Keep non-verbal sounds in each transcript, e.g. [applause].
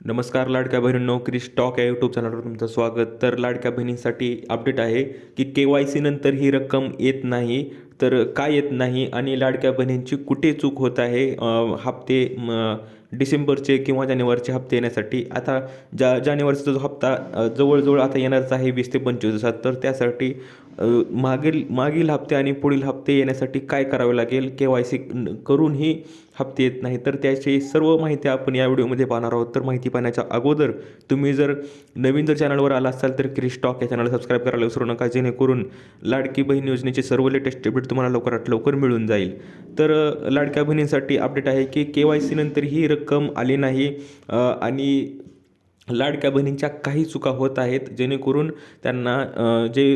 नमस्कार लाडक्या बहिणींनो नोकरी स्टॉक या यूट्यूब चॅनलवर तुमचं स्वागत. तर लाडक्या बहिणींसाठी अपडेट आहे की के वाय सी नंतर ही रक्कम येत नाही. तर काय येत नाही आणि लाडक्या बहिणींची कुठे चूक होत आहे? हप्ते डिसेंबरचे किंवा जानेवारीचे हप्ते येण्यासाठी. आता जा जानेवारीचा जो हप्ता जवळजवळ आता येणारच आहे वीस ते पंचवीस दिवसात तर त्यासाठी मागील मागील हप्ते आणि पुढील हप्ते येण्यासाठी काय करावे लागेल? के वाय सी करूनही हप्ते येत नाही तर त्याची सर्व माहिती आपण या व्हिडिओमध्ये पाहणार आहोत. तर माहिती पाहण्याच्या अगोदर तुम्ही जर नवीन जर चॅनलवर आला असाल तर क्रिस्टॉक या चॅनलला सबस्क्राईब करायला विसरू नका. जेणेकरून लाडकी बहीण योजनेचे सर्व लेटेस्ट अपडेट तुम्हाला लवकरात लवकर मिळून जाईल. तर लाडक्या बहिणींसाठी अपडेट आहे की के वाय सी नंतर ही रक्कम आली नाही. आणि लाडक्या बहिणींच्या काही चुका होत आहेत जेणेकरून त्यांना जे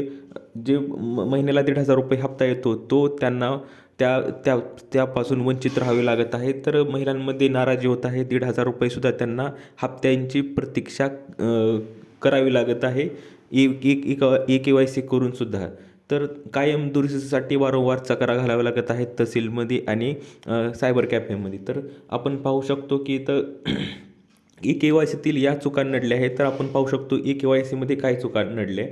जे म- महिन्याला दीड हजार रुपये हप्ता येतो तो त्यांना त्या त्या त्यापासून वंचित राहावे लागत आहे. तर महिलांमध्ये नाराजी होत आहे. दीड हजार रुपयेसुद्धा त्यांना हप्त्यांची प्रतीक्षा करावी लागत आहे. E E A K Y C करूनसुद्धा तर कायम दुरुस्तीसाठी वारंवार चकरा घालाव्या लागत आहेत तहसीलमध्ये आणि सायबर कॅफेमध्ये. तर आपण पाहू शकतो की तर ई [clears throat] के वाय सीतील या चुका नडल्या आहेत. तर आपण पाहू शकतो ई के वाय सीमध्ये काय चुका नडल्या.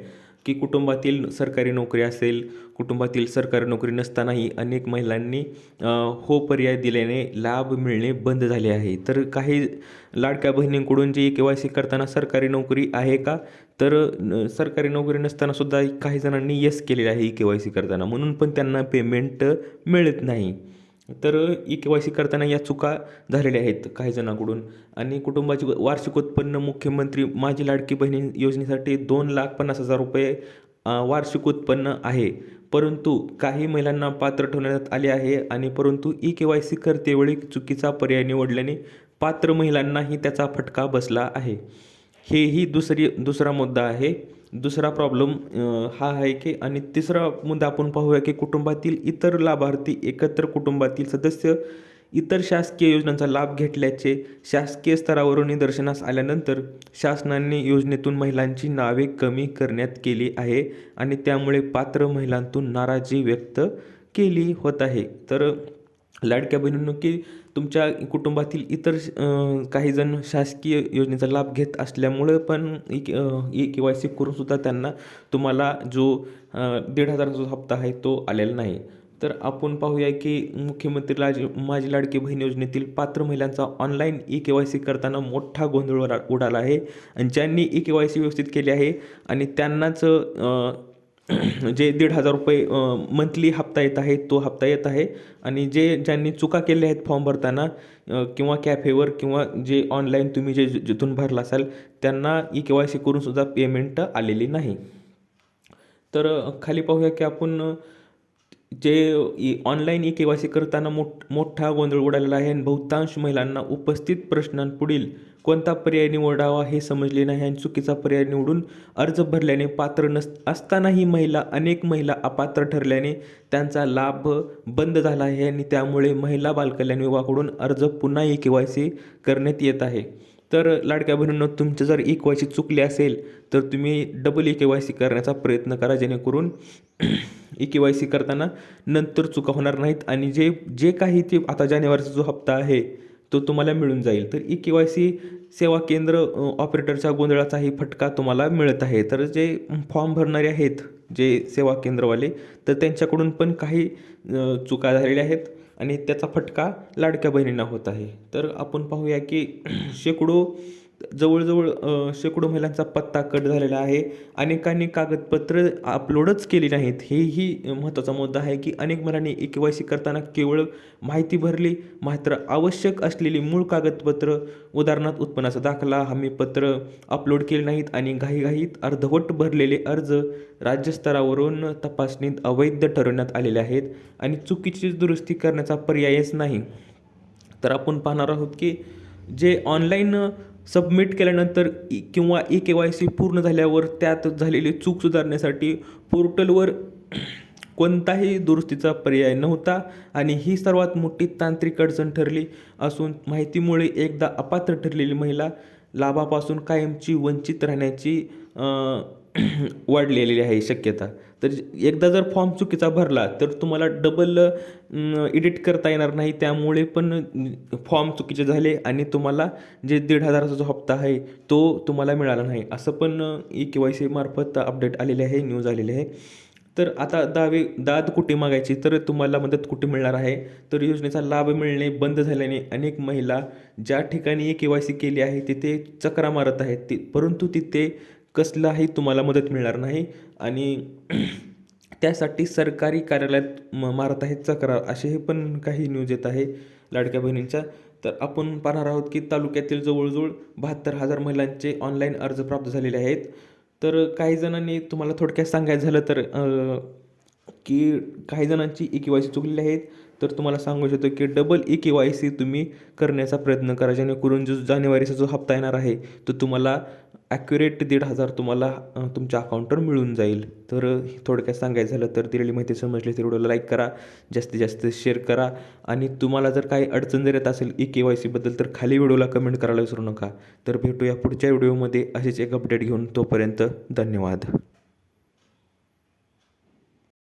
की कुटुंबातील सरकारी नोकरी असेल कुटुंबातील सरकारी नोकरी नसतानाही अनेक महिलांनी हो पर्याय दिल्याने लाभ मिळणे बंद झाले आहे. तर काही लाडक्या बहिणींकडून जे के वाय सी करताना सरकारी नोकरी आहे का? तर सरकारी नोकरी नसतानासुद्धा काही जणांनी येस केलेले आहे ई के वाय सी करताना. म्हणून पण त्यांना पेमेंट मिळत नाही. तर ई के वाय सी करताना या चुका झालेल्या आहेत काही जणांकडून. आणि कुटुंबाचे वार्षिक उत्पन्न मुख्यमंत्री माझी लाडकी बहिणी योजनेसाठी दोन लाख पन्नास हजार रुपये वार्षिक उत्पन्न आहे. परंतु काही महिलांना पात्र ठेवण्यात आले आहे आणि परंतु ई के वाय सी करतेवेळी चुकीचा पर्याय निवडल्याने पात्र महिलांनाही त्याचा फटका बसला आहे. हेही दुसरी दुसरा मुद्दा आहे. दुसरा प्रॉब्लेम हा आहे की आणि तिसरा मुद्दा आपण पाहूया की कुटुंबातील इतर लाभार्थी एकत्र कुटुंबातील सदस्य इतर शासकीय योजनांचा लाभ घेतल्याचे शासकीय स्तरावरून निदर्शनास आल्यानंतर शासनाने योजनेतून महिलांची नावे कमी करण्यात केली आहे आणि त्यामुळे पात्र महिलांतून नाराजी व्यक्त केली होत आहे. तर लाडक्या बहिणींनो की तुमच्या कुटुंबातील इतर काहीजण काही जण शासकीय योजनेचा लाभ घेत असल्यामुळं पण ई के वाय सी करूनसुद्धा त्यांना तुम्हाला जो दीड हजाराचा जो हप्ता आहे तो आलेला नाही. तर आपण पाहूया की मुख्यमंत्री लाज माझी लाडकी बहीण योजनेतील पात्र महिलांचा online E K Y C करताना मोठा गोंधळ उडा उडाला आहे. आणि ज्यांनी ई के वाय सी व्यवस्थित केली आहे आणि त्यांनाच जे दीड हजार रुपये मंथली हप्ता येत आहे तो हप्ता येत आहे. आणि जे ज्यांनी चुका केल्या आहेत फॉर्म भरताना किंवा कॅफेवर किंवा जे ऑनलाईन तुम्ही जे जिथून भरला असाल त्यांना ई के वाय सी करूनसुद्धा पेमेंट आलेली नाही. तर खाली पाहूया की आपण जे online E K Y C करताना मोठ मोठा गोंधळ उडालेला आहे. आणि बहुतांश महिलांना उपस्थित प्रश्नांपुढील कोणता पर्याय निवडावा हे समजले नाही आणि चुकीचा पर्याय निवडून अर्ज भरल्याने पात्र नस असतानाही महिला अनेक महिला अपात्र ठरल्याने त्यांचा लाभ बंद झाला आहे आणि त्यामुळे महिला बालकल्याण विभागाकडून अर्ज पुन्हा ई के वाय सी करण्यात येत आहे. तर लाडक्या बहिणींनो तुमचं जर ई के वाय सी चुकली असेल तर तुम्ही double E K Y C करण्याचा प्रयत्न करा जेणेकरून ई के वाय सी करताना नंतर चुका होणार नाहीत आणि जे जे काही ते आता जानेवारीचा जो हप्ता आहे तो तुम्हाला मिळून जाईल. तर ई के वाय सी सेवा केंद्र ऑपरेटरच्या गोंधळाचाही फटका तुम्हाला मिळत आहे. तर जे फॉर्म भरणारे आहेत जे सेवा केंद्रवाले तर त्यांच्याकडून पण काही चुका झालेल्या आहेत आणि त्याचा फटका लाडक्या बहिणींना होत आहे. तर आपण पाहूया की शेकडो जवळजवळ शेकडो महिलांचा पत्ता कट झालेला आहे. अनेकांनी कागदपत्र अपलोडच केली नाहीत. हेही महत्त्वाचा मुद्दा आहे की अनेक महिलांनी ए के वाय सी करताना केवळ माहिती भरली मात्र आवश्यक असलेली मूळ कागदपत्र उदाहरणार्थ उत्पन्नाचा दाखला हमीपत्र अपलोड केले नाहीत आणि घाईघाईत अर्धवट भरलेले अर्ज राज्यस्तरावरून तपासणीत अवैध ठरवण्यात आलेले आहेत आणि चुकीची दुरुस्ती करण्याचा पर्यायच नाही. तर आपण पाहणार आहोत की जे ऑनलाईन सबमिट केल्यानंतर ई किंवा ई के वाय सी पूर्ण झाल्यावर त्यात झालेली चूक सुधारण्यासाठी पोर्टलवर [clears throat] कोणताही दुरुस्तीचा पर्याय नव्हता आणि ही सर्वात मोठी तांत्रिक अडचण ठरली असून माहितीमुळे एकदा अपात्र ठरलेली महिला लाभापासून कायमची वंचित राहण्याची [clears throat] वाढलेली आहे शक्यता. तर एकदा जर फॉर्म चुकीचा भरला तर तुम्हाला डबल एडिट करता येणार नाही. त्यामुळे पण फॉर्म चुकीचे झाले आणि तुम्हाला जे दीड हजाराचा जो हप्ता आहे तो तुम्हाला मिळाला नाही. असं पण ई के वाय सी मार्फत अपडेट आलेले आहे न्यूज आलेली आहे. तर आता दावे दाद कुठे मागायची? तर तुम्हाला मदत कुठे मिळणार आहे? तर योजनेचा लाभ मिळणे बंद झाल्याने अनेक महिला ज्या ठिकाणी ए के वाय सी केली आहे तिथे चक्रा मारत आहेत. ती परंतु तिथे कसलाही तुम्हाला मदत मिळणार नाही आणि [clears throat] त्यासाठी सरकारी कार्यालयात म मारत आहेत चक्रा असेही पण काही न्यूज येत आहे लाडक्या बहिणींच्या. तर आपण पाहणार आहोत की तालुक्यातील जवळजवळ बहात्तर हजार महिलांचे ऑनलाईन अर्ज प्राप्त झालेले आहेत. तर काही जणांनी तुम्हाला थोडक्यात सांगायचं झालं तर की काही जणांची ई के वाय सी चुकलेली आहेत. तर तुम्हाला सांगू इच्छितो की double E K Y C तुम्ही करण्याचा प्रयत्न करा. जेणेकरून जो जानेवारीचा जो हप्ता येणार आहे तो तुम्हाला ॲक्युरेट दीड हजार तुम्हाला तुमच्या अकाउंटवर मिळून जाईल. तर थोडक्यात सांगायचं झालं तर दिलेली माहिती समजली तर व्हिडिओला लाईक करा जास्तीत जास्त शेअर करा. आणि तुम्हाला जर काही अडचण जर येत असेल ई के वाय सीबद्दल तर खाली व्हिडिओला कमेंट करायला विसरू नका. तर भेटूया पुढच्या व्हिडिओमध्ये. असेच एक अपडेट घेऊन तोपर्यंत धन्यवाद.